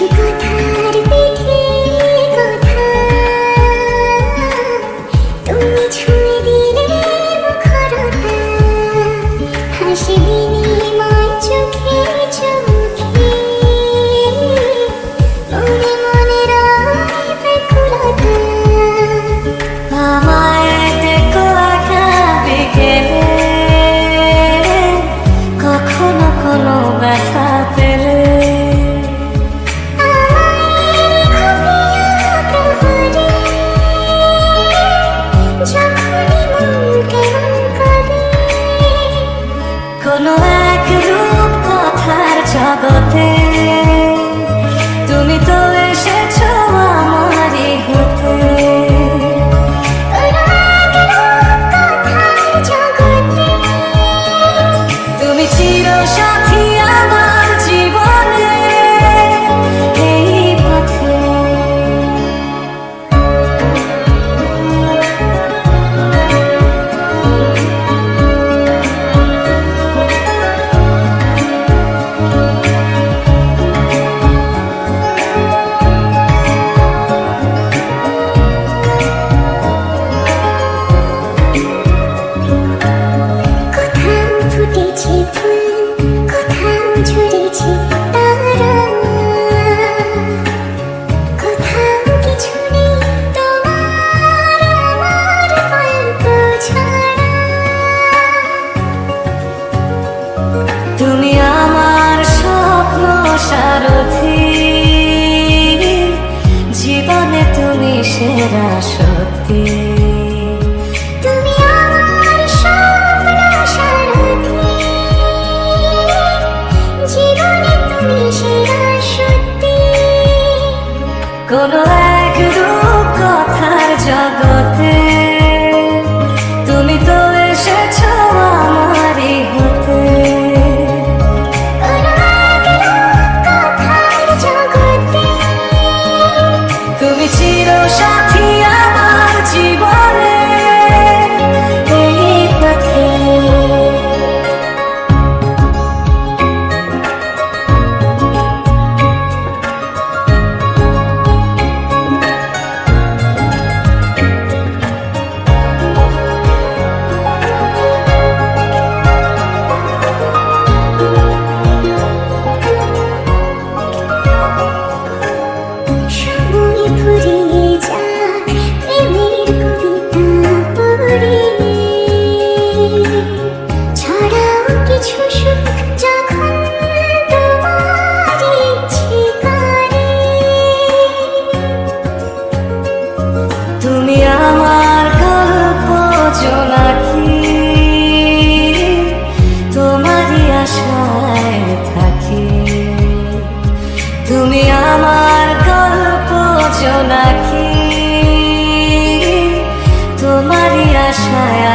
you got that? 第几次この悪 আমার গল্প নাকি? তোমারই আশায়